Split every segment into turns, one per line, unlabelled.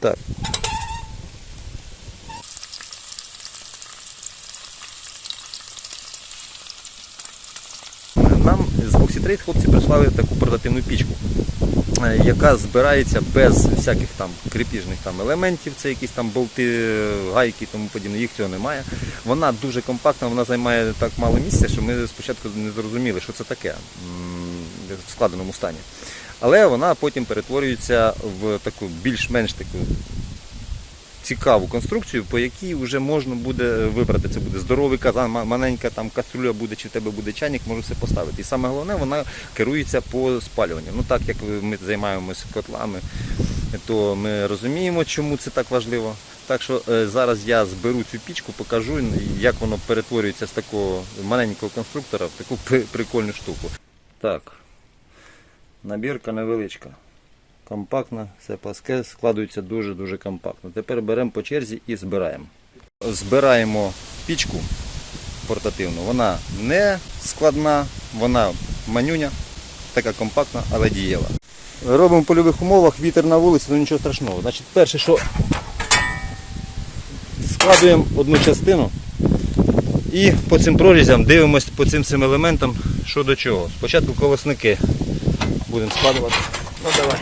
Так. Нам з Oxytrade хлопці прислали таку портативну пічку, е, яка збирається без всяких там крепіжних там елементів, це якісь там болти, гайки і тому подібне, їх цього немає. Вона дуже компактна, вона займає так мало місця, що ми спочатку не зрозуміли, що це таке в складеному стані. Але вона потім перетворюється в таку більш-менш таку цікаву конструкцію, по якій вже можна буде вибрати. Це буде здоровий казан, маленька там кастрюля буде, чи в тебе буде чайник, можна все поставити. І саме головне, вона керується по спалюванню. Ну так як ми займаємося котлами, то ми розуміємо, чому це так важливо. Так що е, зараз я зберу цю пічку, покажу, як воно перетворюється з такого маленького конструктора в таку прикольну штуку. Так, набірка невеличка. Компактна, все пласке, складується дуже-дуже компактно. Тепер беремо по черзі і збираємо. Збираємо пічку портативну. Вона не складна, вона манюня, така компактна, але дієва. Робимо в польових умовах, вітер на вулиці, ну нічого страшного. Значить, перше, що складуємо одну частину і по цим прорізям дивимося по цим всім елементам, що до чого. Спочатку колосники будемо складувати. Ну давай.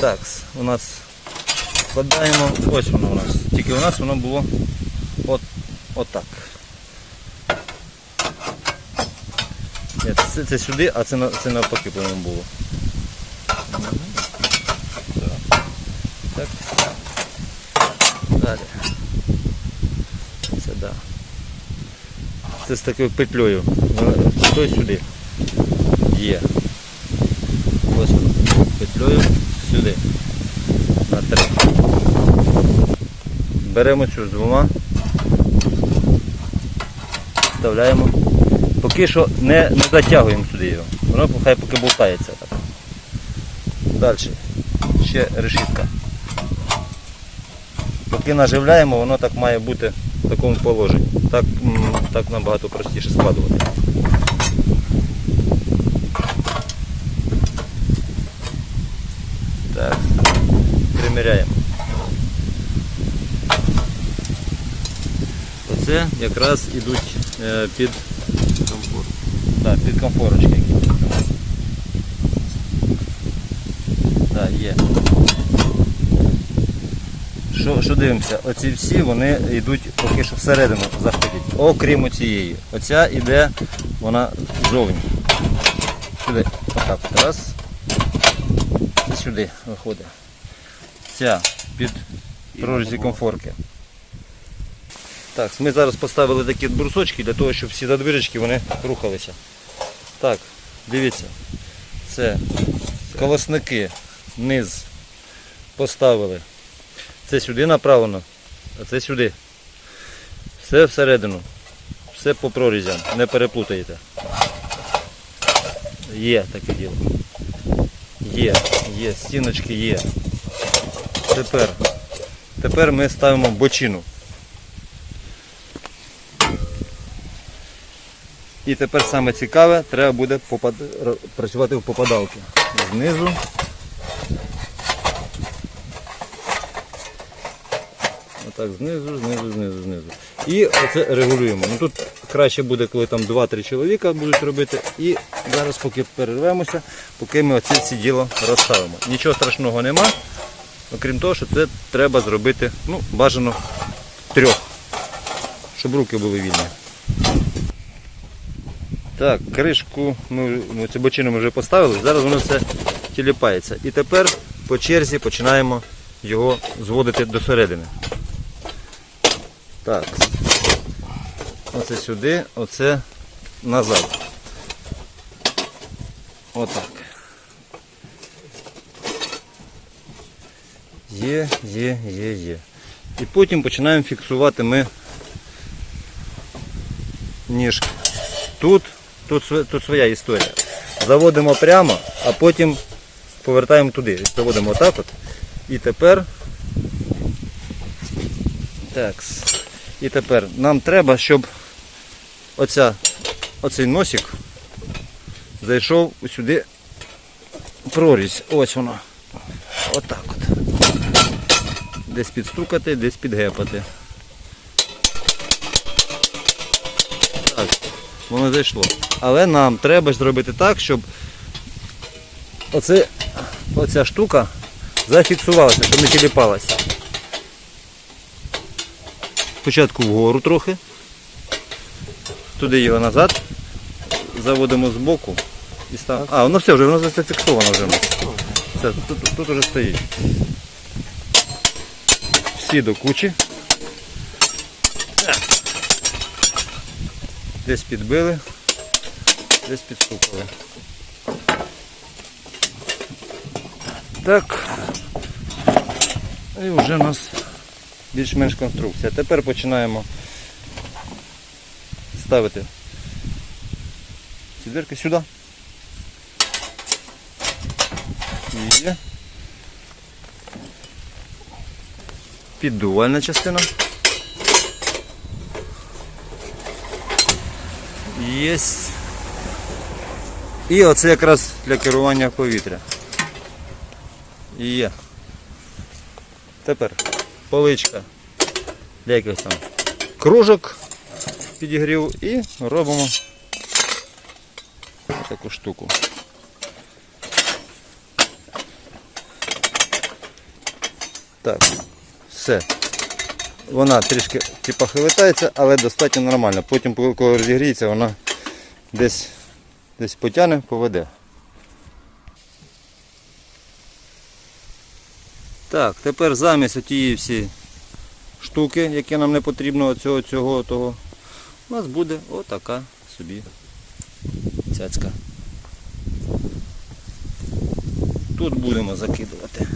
Так, у нас складаємо, ось воно у нас. Тільки у нас воно було от, отак. Це, це сюди, а це, це навпаки по-моєму було. Так. Так. Далі. Це да. Це з такою петлею. Той сюди. Є. Воно. Петлею сюди. На три. Беремо цю з двома. Вставляємо. Поки що не, не затягуємо сюди його. Воно хай поки болтається. Далі. Ще решітка. Поки наживляємо, воно так має бути в такому положенні. Так, так набагато простіше складувати. Так, приміряємо. Оце якраз ідуть е, під комфорт. Так, під комфорочки. Так, є. Що, що дивимося? Оці всі вони йдуть поки що всередину заходять. Окрім оцієї. Оця іде, вона зовні. Сюди. Отак. Раз. Сюди виходить. Ця під прорізі комфорки. Так, ми зараз поставили такі брусочки для того, щоб всі задвижечки вони рухалися. Так, дивіться. Це колосники низ поставили. Це сюди направлено, а це сюди. Все всередину. Все по прорізям. Не переплутаєте. Є таке діло. Є, є, стіночки є. Тепер, тепер ми ставимо бочину. І тепер саме цікаве, треба буде попад... працювати в попадалки. Знизу. Отак, знизу, знизу, знизу, знизу. І оце регулюємо. Ну тут краще буде, коли там 2-3 чоловіка будуть робити. І зараз поки перервемося, поки ми оце всі діло розставимо. Нічого страшного нема. Окрім того, що це треба зробити, ну, бажано трьох, щоб руки були вільні. Так, кришку ми, ми цю бочину ми вже поставили, зараз воно все тіліпається. І тепер по черзі починаємо його зводити до середини. Так. Оце сюди, оце назад. Отак. Є, є, є, є. І потім починаємо фіксувати ми ніжки. Тут, тут, тут своя історія. Заводимо прямо, а потім повертаємо туди. Заводимо отак от. І тепер. Так. І тепер нам треба, щоб оця, оцей носик зайшов сюди прорізь. Ось воно. Отак от. Десь підстукати, десь підгепати. Так, воно зайшло. Але нам треба зробити так, щоб оце, оця штука зафіксувалася, щоб не тіліпалася. Спочатку вгору трохи, туди його назад, заводимо збоку і ставимо. А, воно все вже, воно зафіксовано вже. у нас. Все, тут, тут, тут вже стоїть. Всі до кучі. Десь підбили, десь підстукали. Так. І вже у нас більш-менш конструкція. Тепер починаємо ставити ці дверки сюди. Є. Піддувальна частина. Є. І оце якраз для керування повітря. Є. Тепер поличка для якихось там кружок підігрів і робимо таку штуку. Так, все. Вона трішки типа хилитається, але достатньо нормально. Потім, коли розігріється, вона десь, десь потягне, поведе. Так, тепер замість тієї всі штуки, які нам не потрібно, цього, цього, того, у нас буде отака собі цяцька. Тут будемо закидувати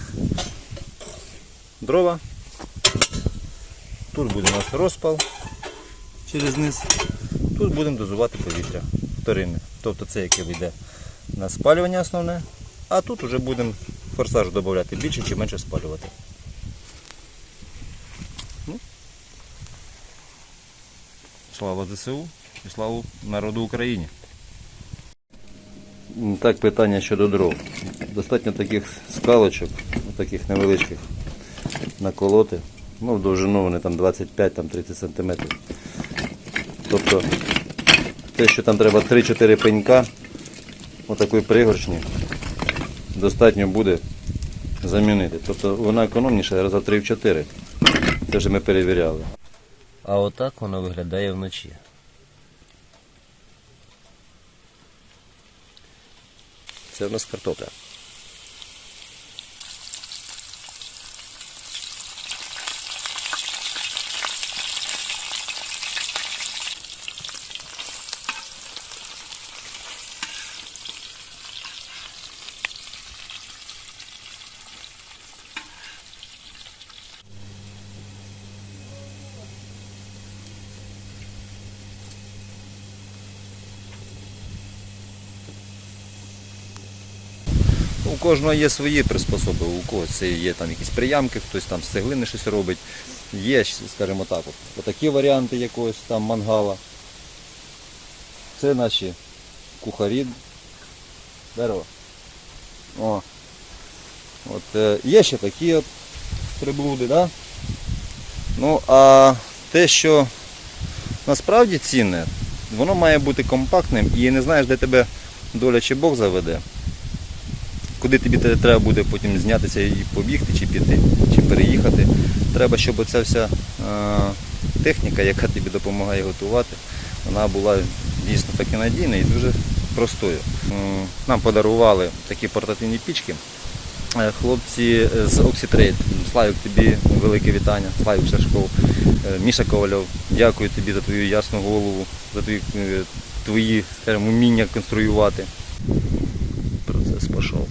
дрова. Тут буде у нас розпал через низ. Тут будемо дозувати повітря вторинне. Тобто це яке вийде на спалювання основне, а тут вже будемо форсаж додати більше чи менше спалювати. Слава ЗСУ і слава народу Україні. Так, питання щодо дров. Достатньо таких скалочок, таких невеличких наколоти. Ну, в довжину вони там 25-30 см. Тобто те, що там треба 3-4 пенька, отакої пригоршні, достатньо буде замінити. Тобто вона економніша раза 3-4. Це вже ми перевіряли. А отак воно виглядає вночі. Це в нас картопля. У кожного є свої приспособи, у когось є там якісь приямки, хтось там з цеглини щось робить. Є, скажімо так, от, отакі варіанти якогось там мангала. Це наші кухарі. Дерево. О. От, е, є ще такі от приблуди, да? Ну, а те, що насправді цінне, воно має бути компактним і не знаєш, де тебе доля чи Бог заведе куди тобі треба буде потім знятися і побігти, чи піти, чи переїхати. Треба, щоб оця вся е, техніка, яка тобі допомагає готувати, вона була дійсно таки надійна і дуже простою. Нам подарували такі портативні пічки. Е, Хлопці з Oxytrade. Славік, тобі велике вітання. Славік Шашков, Е, Міша Ковальов, дякую тобі за твою ясну голову, за твої, е, твої скажімо, вміння конструювати. Процес пішов.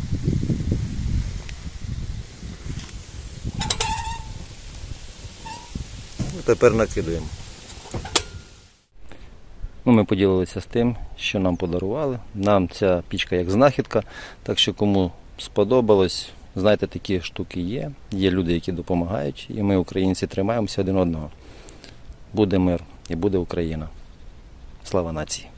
Тепер накидуємо. Ну, ми поділилися з тим, що нам подарували. Нам ця пічка як знахідка, так що кому сподобалось, знаєте, такі штуки є. Є люди, які допомагають, і ми, українці, тримаємося один одного. Буде мир і буде Україна. Слава нації!